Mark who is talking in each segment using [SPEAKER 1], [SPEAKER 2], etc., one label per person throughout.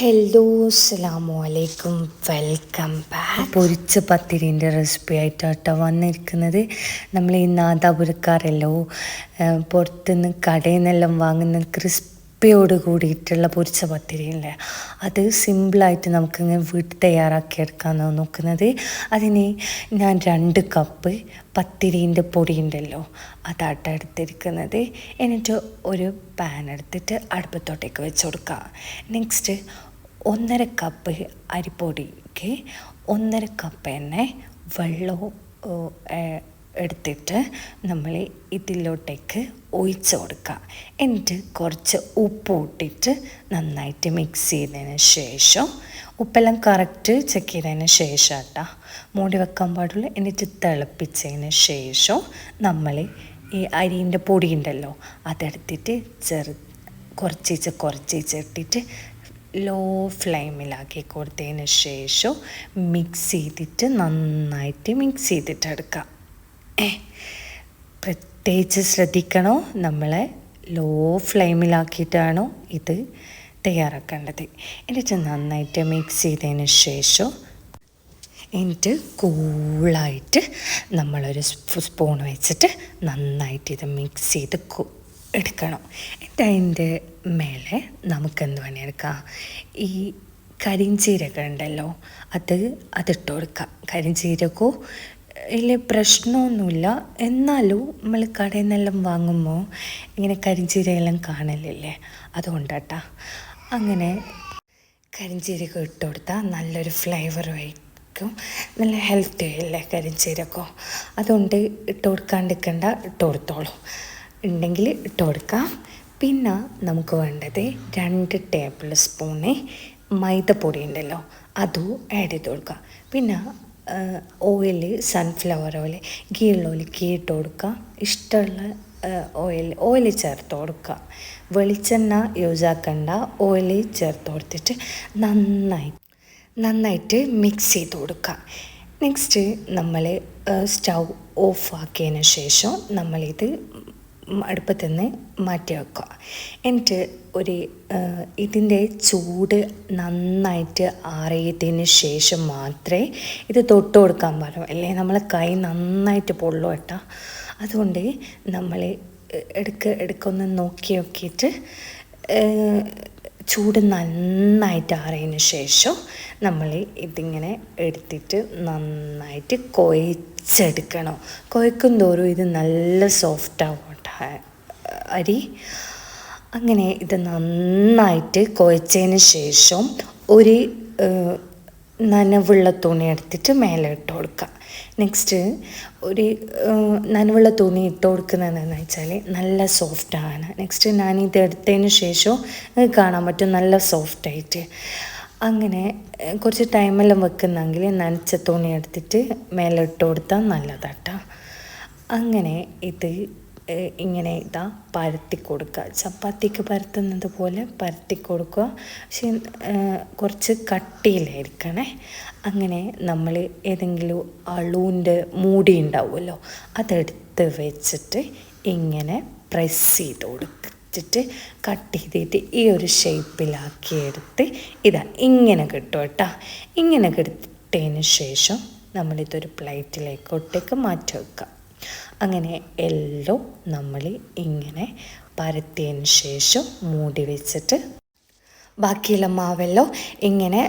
[SPEAKER 1] Hello അസ്സാമു അലൈക്കും welcome back പൊരിച്ച പത്തിരിന്റെ recipe ആയിട്ടാട്ടോ വന്നിരിക്കുന്നത്. നമ്മൾ ഈ നാദാപുരക്കാരല്ലോ പുറത്തുനിന്ന് കടയിൽ നിന്നെല്ലാം വാങ്ങുന്ന ക്രിസ്പിയോട് കൂടിയിട്ടുള്ള പൊരിച്ച പത്തിരിയില്ലേ അത് സിമ്പിളായിട്ട് നമുക്കിങ്ങനെ വീട്ടിൽ തയ്യാറാക്കിയെടുക്കാമെന്നാണ് നോക്കുന്നത്. അതിന് ഞാൻ രണ്ട് കപ്പ് പത്തിരീന്റെ പൊടി ഉണ്ടല്ലോ അതാട്ട എടുത്തിരിക്കുന്നത്. എന്നിട്ട് ഒരു പാൻ എടുത്തിട്ട് അടുപ്പത്തോട്ടേക്ക് വെച്ച് കൊടുക്കുക നെക്സ്റ്റ് ഒന്നര കപ്പ് അരിപ്പൊടിക്ക് ഒന്നര കപ്പ് തന്നെ വെള്ളവും എടുത്തിട്ട് നമ്മൾ ഇതിലോട്ടേക്ക് ഒഴിച്ച് കൊടുക്കുക. എന്നിട്ട് കുറച്ച് ഉപ്പ് ഇട്ടിട്ട് നന്നായിട്ട് മിക്സ് ചെയ്തതിന് ശേഷം ഉപ്പെല്ലാം കറക്റ്റ് ചെക്ക് ചെയ്തതിന് ശേഷം കേട്ടോ മൂടി വെക്കാൻ പാടുള്ളൂ. എന്നിട്ട് തിളപ്പിച്ചതിന് ശേഷം നമ്മൾ ഈ അരിന്റെ പൊടി ഉണ്ടല്ലോ അതെടുത്തിട്ട് ചെറു കുറച്ചീച്ച് കുറച്ചീച്ച് ഇട്ടിട്ട് ലോ ഫ്ലെയിമിലാക്കി കൊടുത്തതിന് ശേഷം മിക്സ് ചെയ്തിട്ട് നന്നായിട്ട് മിക്സ് ചെയ്തിട്ട് എടുക്കാം. ഏ പ്രത്യേകിച്ച് ശ്രദ്ധിക്കണോ? നമ്മളെ ലോ ഫ്ലെയിമിലാക്കിയിട്ടാണോ ഇത് തയ്യാറാക്കേണ്ടത്. എന്നിട്ട് നന്നായിട്ട് മിക്സ് ചെയ്തതിന് ശേഷം എന്നിട്ട് കൂളായിട്ട് നമ്മളൊരു സ്പൂൺ വെച്ചിട്ട് നന്നായിട്ട് ഇത് മിക്സ് ചെയ്ത് എടുക്കണം. എന്നിട്ട് അതിന്റെ മേലെ നമുക്കെന്ത് പണിയെടുക്കാം? ഈ കരിഞ്ചീരകം ഉണ്ടല്ലോ അത് അതിട്ട് കൊടുക്കാം. കരിഞ്ചീരകവും ഇല്ല പ്രശ്നമൊന്നുമില്ല. എന്നാലും നമ്മൾ കടയിൽ നിന്നെല്ലാം വാങ്ങുമ്പോൾ ഇങ്ങനെ കരിഞ്ചീരയെല്ലാം കാണലില്ലേ? അതുകൊണ്ടാട്ടാ. അങ്ങനെ കരിഞ്ചീരകം ഇട്ട് കൊടുത്താൽ നല്ലൊരു ഫ്ലേവർ ആയിരിക്കും. നല്ല ഹെൽത്തി അല്ലേ കരിഞ്ചീരകം? അതുകൊണ്ട് ഇട്ട് കൊടുക്കാണ്ടിരിക്കണ്ട ഇട്ട് കൊടുത്തോളൂ. ഉണ്ടെങ്കിൽ ഇട്ട് കൊടുക്കാം. പിന്നെ നമുക്ക് വേണ്ടത് രണ്ട് ടേബിൾ സ്പൂണ് മൈദപ്പൊടി ഉണ്ടല്ലോ അതും ആഡ് ചെയ്ത് കൊടുക്കുക പിന്നെ ഓയിൽ സൺഫ്ലവർ ഓയിൽ ഗീ ഉള്ള ഓയിൽ ഗീ ഇട്ട് കൊടുക്കുക ഇഷ്ടമുള്ള ഓയിൽ ഓയിൽ ചേർത്ത് കൊടുക്കുക വെളിച്ചെണ്ണ യൂസ് ആക്കണ്ട ഓയിൽ ചേർത്ത് കൊടുത്തിട്ട് നന്നായി നന്നായിട്ട് മിക്സ് ചെയ്ത് കൊടുക്കുക നെക്സ്റ്റ് നമ്മൾ സ്റ്റൗ ഓഫ് ആക്കിയതിന് ശേഷം നമ്മളിത് അടുപ്പത്തു നിന്ന് മാറ്റി വെക്കുക. എന്നിട്ട് ഒരു ഇതിന്റെ ചൂട് നന്നായിട്ട് ആറിയതിന് ശേഷം മാത്രമേ ഇത് തൊട്ട് കൊടുക്കാൻ പാടുള്ളൂ. അല്ലെങ്കിൽ നമ്മൾ കൈ നന്നായിട്ട് പൊള്ളു കേട്ടോ. അതുകൊണ്ട് നമ്മൾ എടുക്ക എടുക്കൊന്ന് നോക്കി നോക്കിയിട്ട് ചൂട് നന്നായിട്ട് ആറിയതിന് ശേഷം നമ്മൾ ഇതിങ്ങനെ എടുത്തിട്ട് നന്നായിട്ട് കൊയച്ചെടുക്കണം കൊയക്കും തോറും ഇത് നല്ല സോഫ്റ്റ് ആവും അരി. അങ്ങനെ ഇത് നന്നായിട്ട് കുഴച്ചതിന് ശേഷം ഒരു നനവുള്ള തുണി എടുത്തിട്ട് മേലെ ഇട്ട് കൊടുക്കുക. നെക്സ്റ്റ് ഒരു നനവുള്ള തുണി ഇട്ട് കൊടുക്കുന്നത് എന്ന് വെച്ചാൽ നല്ല സോഫ്റ്റാണ് നെക്സ്റ്റ് ഞാനിത് എടുത്തതിന് ശേഷം കാണാൻ പറ്റും നല്ല സോഫ്റ്റായിട്ട് അങ്ങനെ കുറച്ച് ടൈമെല്ലാം വെക്കുന്നെങ്കിൽ നനച്ച തുണി എടുത്തിട്ട് മേലെ ഇട്ട് കൊടുത്താൽ നല്ലതാട്ടോ. അങ്ങനെ ഇത് ഇങ്ങനെ ഇതാ പരത്തി കൊടുക്കുക. ചപ്പാത്തിക്ക് പരത്തുന്നത് പോലെ പരത്തി കൊടുക്കുക. പക്ഷെ കുറച്ച് കട്ടിയിലായിരിക്കണേ. അങ്ങനെ നമ്മൾ ഏതെങ്കിലും അളുവിന്റെ മൂടി ഉണ്ടാവുമല്ലോ അതെടുത്ത് വെച്ചിട്ട് ഇങ്ങനെ പ്രസ് ചെയ്ത് കൊടുത്തിട്ട് കട്ട് ചെയ്തിട്ട് ഈ ഒരു ഷേപ്പിലാക്കി എടുത്ത് ഇതാ ഇങ്ങനെ കിട്ടും കേട്ടോ. ഇങ്ങനെ കിട്ടിയതിന് ശേഷം നമ്മളിതൊരു പ്ലേറ്റിലേക്കോട്ടേക്ക് മാറ്റി വെക്കാം അങ്ങനെ എല്ലാം നമ്മൾ ഇങ്ങനെ പരത്തിയതിന് ശേഷം മൂടി വെച്ചിട്ട് ബാക്കിയുള്ള മാവെല്ലാം ഇങ്ങനെ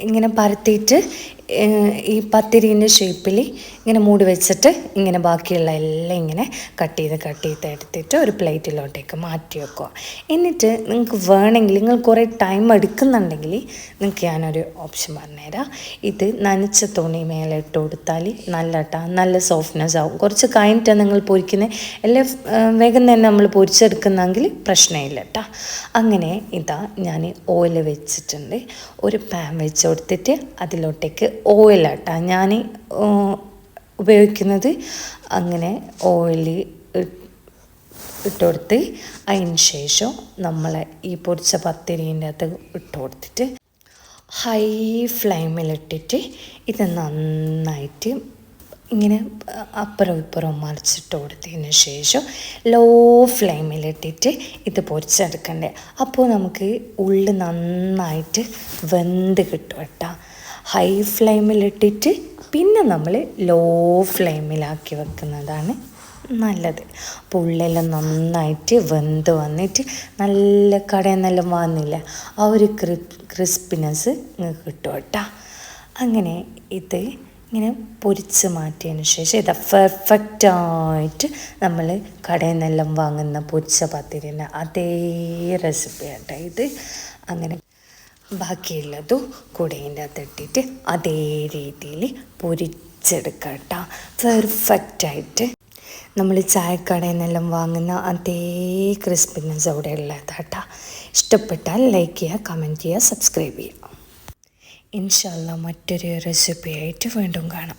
[SPEAKER 1] ഇങ്ങനെ പരത്തിയിട്ട് ഈ പത്തിരീന്റെ ഷേപ്പിൽ ഇങ്ങനെ മൂടി വെച്ചിട്ട് ഇങ്ങനെ ബാക്കിയുള്ള എല്ലാം ഇങ്ങനെ കട്ട് ചെയ്ത് കട്ട് ചെയ്ത് എടുത്തിട്ട് ഒരു പ്ലേറ്റിലോട്ടേക്ക് മാറ്റി വെക്കുക. എന്നിട്ട് നിങ്ങൾക്ക് വേണമെങ്കിൽ നിങ്ങൾ കുറേ ടൈം എടുക്കുന്നുണ്ടെങ്കിൽ നിങ്ങൾക്ക് ഞാനൊരു ഓപ്ഷൻ പറഞ്ഞുതരാം. ഇത് നനച്ച തുണി മേലെ ഇട്ട് കൊടുത്താൽ നല്ല ടാ നല്ല സോഫ്റ്റ്നെസ് ആവും. കുറച്ച് കഴിഞ്ഞിട്ടാണ് നിങ്ങൾ പൊരിക്കുന്നത് എല്ലാം വേഗം തന്നെ നമ്മൾ പൊരിച്ചെടുക്കുന്നെങ്കിൽ പ്രശ്നമില്ല കേട്ടോ അങ്ങനെ ഇതാ ഞാൻ ഓയിൽ വെച്ചിട്ടുണ്ട്. ഒരു പാൻ വെച്ച് കൊടുത്തിട്ട് അതിലോട്ടേക്ക് ഓയിലാട്ടാ ഞാൻ ഉപയോഗിക്കുന്നത് അങ്ങനെ ഓയിൽ ഇട്ട് കൊടുത്ത് അതിന് ശേഷം നമ്മൾ ഈ പൊടിച്ച പത്തിരീന്റെ അകത്ത് ഇട്ട് കൊടുത്തിട്ട് ഹൈ ഫ്ലെയിമിലിട്ടിട്ട് ഇത് നന്നായിട്ട് ഇങ്ങനെ അപ്പുറം ഇപ്പുറം മറിച്ചിട്ട് കൊടുത്തതിന് ശേഷം ലോ ഫ്ലെയിമിലിട്ടിട്ട് ഇത് പൊരിച്ചെടുക്കണ്ടേ. അപ്പോൾ നമുക്ക് ഉള്ളി നന്നായിട്ട് വെന്ത് കിട്ടും കേട്ടോ. ഹൈ ഫ്ലെയിമിലിട്ടിട്ട് പിന്നെ നമ്മൾ ലോ ഫ്ലെയിമിലാക്കി വെക്കുന്നതാണ് നല്ലത്. അപ്പോൾ നന്നായിട്ട് വെന്ത് വന്നിട്ട് നല്ല കടയിൽ നിന്നെല്ലാം വന്നില്ല. ആ ഒരു ക്രി ക്രിസ്പിനെസ് നിങ്ങൾക്ക് കിട്ടും കേട്ടോ. അങ്ങനെ ഇത് ഇങ്ങനെ പൊരിച്ച് മാറ്റിയതിന് ശേഷം ഇത് പെർഫെക്റ്റായിട്ട് നമ്മൾ കടയിൽ നിന്നെല്ലാം വാങ്ങുന്ന പൊരിച്ച പത്തിരിന്റെ അതേ റെസിപ്പി ആട്ടോ ഇത്. അങ്ങനെ ബാക്കിയുള്ളതും കൂടെ ഇതിന്റെ അകത്ത് ഇട്ടിട്ട് അതേ രീതിയിൽ പൊരിച്ചെടുക്കാം കേട്ടോ പെർഫെക്റ്റായിട്ട് നമ്മൾ ചായക്കടയിൽ നിന്നെല്ലാം വാങ്ങുന്ന അതേ ക്രിസ്പിനെസ് അവിടെ ഉള്ളതാട്ടാ ഇഷ്ടപ്പെട്ടാൽ ലൈക്ക് ചെയ്യുക കമന്റ് ചെയ്യുക സബ്സ്ക്രൈബ് ചെയ്യുക. ഇൻഷല്ല മറ്റൊരു റെസിപ്പി ആയിട്ട് വീണ്ടും കാണാം.